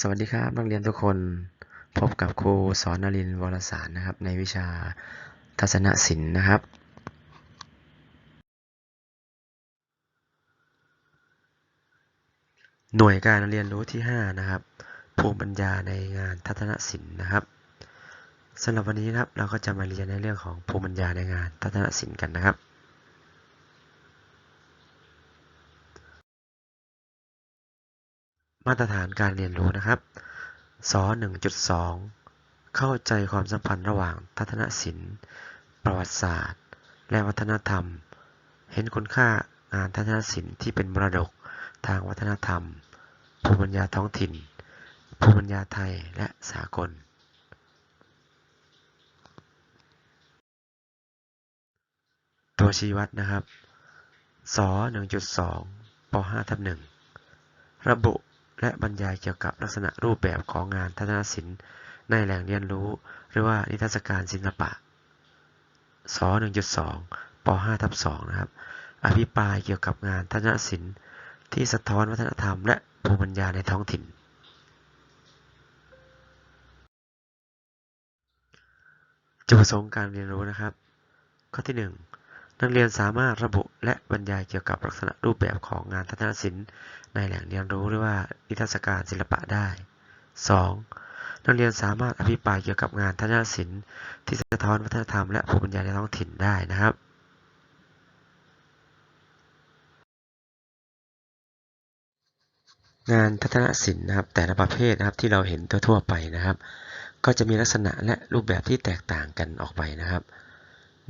สวัสดีครับนักเรียนทุกคนพบกับครูสอนนรินทร์วรสารนะครับ ในวิชาทัศนศิลป์นะครับ หน่วยการเรียนรู้ที่ 5 นะครับภูมิปัญญาในงานทัศนศิลป์นะครับสำหรับวันนี้นะครับเราก็จะมาเรียนในเรื่องของภูมิปัญญาในงานทัศนศิลป์กันนะครับ มาตรฐานการเรียนรู้นะครับส1.2 เข้าใจความสัมพันธ์ระหว่างทัศนศิลป์ ประวัติศาสตร์ และวัฒนธรรม เห็นคุณค่างานทัศนศิลป์ที่เป็นมรดกทางวัฒนธรรม ภูมิปัญญาท้องถิ่น ภูมิปัญญาไทยและสากล ตัวชี้วัดนะครับส1.2ป5ทับ1ระบุ และบรรยายเกี่ยวกับลักษณะรูปแบบของงานทัศนศิลป์ในแหล่งเรียนรู้ หรือว่านิทรรศการศิลปะส1.2ป5ทับ2นะครับ อภิปรายเกี่ยวกับงานทัศนศิลป์ที่สะท้อนวัฒนธรรมและภูมิปัญญาในท้องถิ่น จุดประสงค์การเรียนรู้นะครับ ข้อที่ 1 นักเรียนสามารถระบุและบรรยายเกี่ยวกับลักษณะรูปแบบของงานทัศนศิลป์ ในแหล่งเรียนรู้หรือว่านิทรรศการศิลปะได้ 2. นักเรียนสามารถอภิปรายเกี่ยวกับงานทัศนศิลป์ ที่สะท้อนวัฒนธรรมและภูมิปัญญาในท้องถิ่นได้นะครับงานทัศนศิลป์นะครับแต่ละประเภทนะครับที่เราเห็นทั่วๆไปนะครับ ก็จะมีลักษณะและรูปแบบที่แตกต่างกันออกไปนะครับ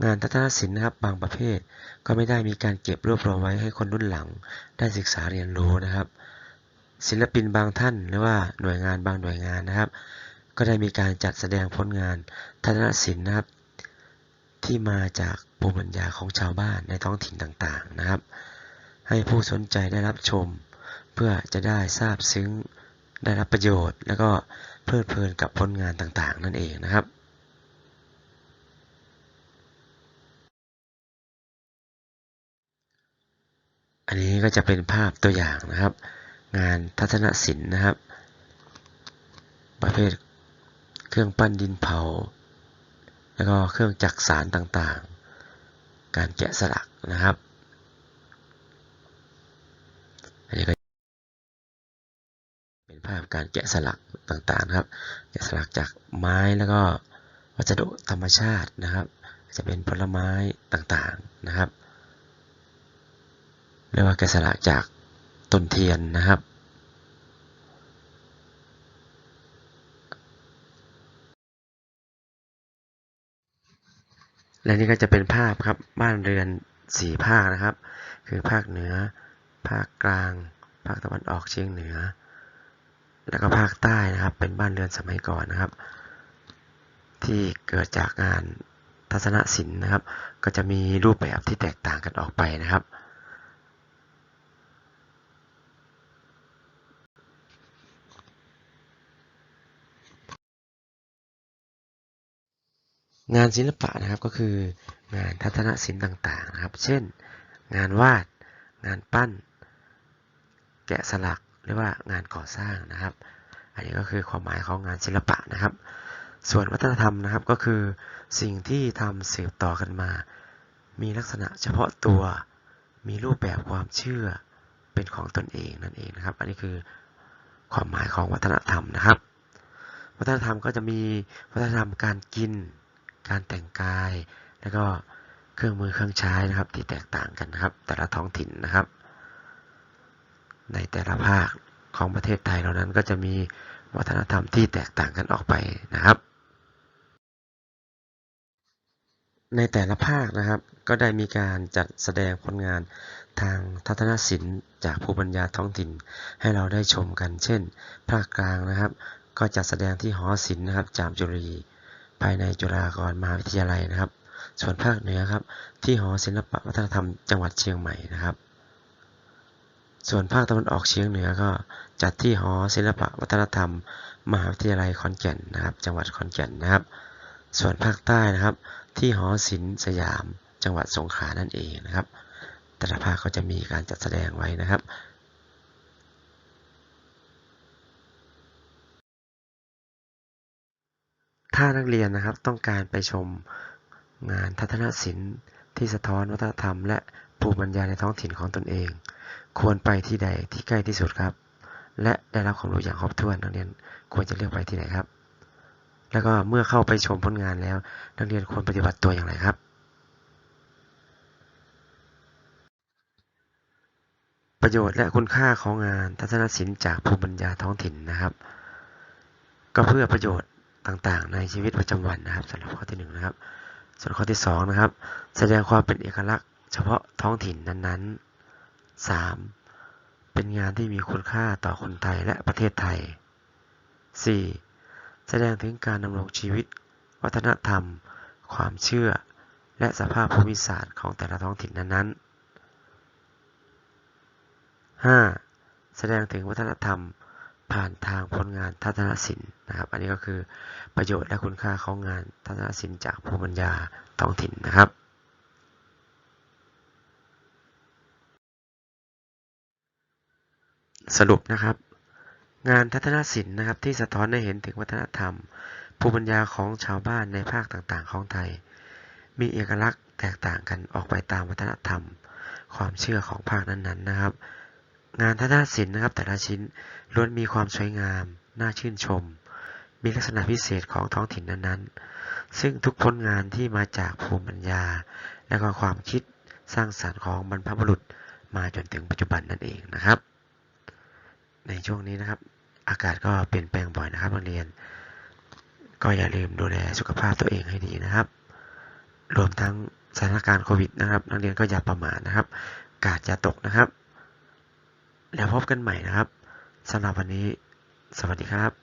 งานทัศนศิลป์นะครับบางประเภท ก็ไม่ได้มีการเก็บรวบรวมไว้ให้คนรุ่นหลัง ได้ศึกษาเรียนรู้นะครับ ศิลปินบางท่านหรือว่าหน่วยงานบางหน่วยงานนะครับ ก็ได้มีการจัดแสดงผลงานทัศนศิลป์นะครับ ที่มาจากภูมิปัญญาของชาวบ้านในท้องถิ่นต่างๆนะครับ ให้ผู้สนใจได้รับชม เพื่อจะได้ทราบซึ้งได้รับประโยชน์ แล้วก็เพลิดเพลินกับผลงานต่างๆ นั่นเองนะครับ อันนี้ก็จะเป็นภาพตัวอย่างนะครับ งานทัศนศิลป์นะครับ ประเภทเครื่องปั้นดินเผา แล้วก็เครื่องจักสารต่างๆ การแกะสลักนะครับอันนี้ก็เป็นภาพการแกะสลักต่างๆนะครับ แกะสลักจากไม้แล้วก็วัสดุธรรมชาตินะครับ จะเป็นผลไม้ต่างๆนะครับ เรียกว่าแกะสลักจากต้นเทียนนะครับ และนี่ก็จะเป็นภาพครับบ้านเรือนสี่ภาคนะครับ คือภาคเหนือ ภาคกลาง ภาคตะวันออกเฉียงเหนือ แล้วก็ภาคใต้นะครับ เป็นบ้านเรือนสมัยก่อนนะครับ ที่เกิดจากงานทัศนศิลป์นะครับ ก็จะมีรูปแบบที่แตกต่างกันออกไปนะครับ งานศิลปะนะครับก็คืองานทัศนศิลป์ต่างๆนะครับ เช่น งานวาด งานปั้น แกะสลักหรือว่างานก่อสร้างนะครับ อันนี้ก็คือความหมายของงานศิลปะนะครับ ส่วนวัฒนธรรมนะครับก็คือสิ่งที่ทำสืบต่อกันมา มีลักษณะเฉพาะตัว มีรูปแบบความเชื่อเป็นของตนเองนั่นเองนะครับ อันนี้คือความหมายของวัฒนธรรมนะครับ วัฒนธรรมก็จะมีวัฒนธรรมการกิน การแต่งกาย แล้วก็เครื่องมือเครื่องใช้นะครับ ที่แตกต่างกันนะครับ แต่ละท้องถิ่นนะครับ ในแต่ละภาคของประเทศไทยเรานั้นก็จะมีวัฒนธรรมที่แตกต่างกันออกไปนะครับ ในแต่ละภาคนะครับ ก็ได้มีการจัดแสดงผลงานทางทัศนศิลป์ จากภูมิปัญญาท้องถิ่นให้เราได้ชมกัน เช่น ภาคกลางนะครับ ก็จัดแสดงที่หอศิลป์นะครับ จามจุรี ภายในจุฬาลงกรณ์มหาวิทยาลัยนะครับ ส่วนภาคเหนือครับ ที่หอศิลปวัฒนธรรมจังหวัดเชียงใหม่นะครับ ส่วนภาคตะวันออกเฉียงเหนือก็จัดที่หอศิลปวัฒนธรรม มหาวิทยาลัยขอนแก่นนะครับ จังหวัดขอนแก่นนะครับ ส่วนภาคใต้นะครับ ที่หอศิลป์สยาม จังหวัดสงขลานั่นเองนะครับ แต่ละภาคก็จะมีการจัดแสดงไว้นะครับ ถ้านักเรียนนะครับต้องการไปชมงานทัศนศิลป์ที่สะท้อนวัฒนธรรม และภูมิปัญญาในท้องถิ่นของตนเอง ควรไปที่ใดที่ใกล้ที่สุดครับ และได้รับความรู้อย่างครบถ้วนนักเรียนควรจะเลือกไปที่ไหนครับ แล้วก็เมื่อเข้าไปชมผลงานแล้ว นักเรียนควรปฏิบัติตัวอย่างไรครับ ประโยชน์และคุณค่าของงานทัศนศิลป์จากภูมิปัญญาท้องถิ่นนะครับ ก็เพื่อประโยชน์ ต่างๆ ในชีวิตประจำวันนะครับสำหรับข้อที่หนึ่งนะครับ ส่วนข้อที่สองนะครับ แสดงความเป็นเอกลักษณ์ เฉพาะท้องถิ่นนั้นๆ 3. เป็นงานที่มีคุณค่าต่อคนไทยและประเทศไทย 4. แสดงถึงการดำรงชีวิต วัฒนธรรม ความเชื่อ และสภาพภูมิศาสตร์ของแต่ละท้องถิ่นนั้นๆ 5. แสดงถึงวัฒนธรรม ผ่านทางผลงานทัศนศิลป์นะครับ อันนี้ก็คือประโยชน์และคุณค่าของงานทัศนศิลป์จากภูมิปัญญาท้องถิ่นนะครับ สรุปนะครับ งานทัศนศิลป์นะครับที่สะท้อนให้เห็นถึงวัฒนธรรม ภูมิปัญญาของชาวบ้านในภาคต่างๆ ของไทย มีเอกลักษณ์แตกต่างกันออกไปตามวัฒนธรรม ความเชื่อของภาคนั้นๆนะครับ งานทัศนศิลป์นะครับ แต่ละชิ้นล้วนมีความสวยงาม น่าชื่นชม มีลักษณะพิเศษของท้องถิ่นนั้นๆ ซึ่งทุกผลงานที่มาจากภูมิปัญญา และก็ความคิดสร้างสรรค์ของบรรพบุรุษมาจนถึงปัจจุบันนั่นเองนะครับ ในช่วงนี้นะครับ อากาศก็เปลี่ยนแปลงบ่อยนะครับนักเรียน ก็อย่าลืมดูแลสุขภาพตัวเองให้ดีนะครับ รวมทั้งสถานการณ์โควิดนะครับ นักเรียนก็อย่าประมาทนะครับ กาดอย่าตกนะครับ แล้วพบกันใหม่นะครับสำหรับวันนี้ สวัสดีครับ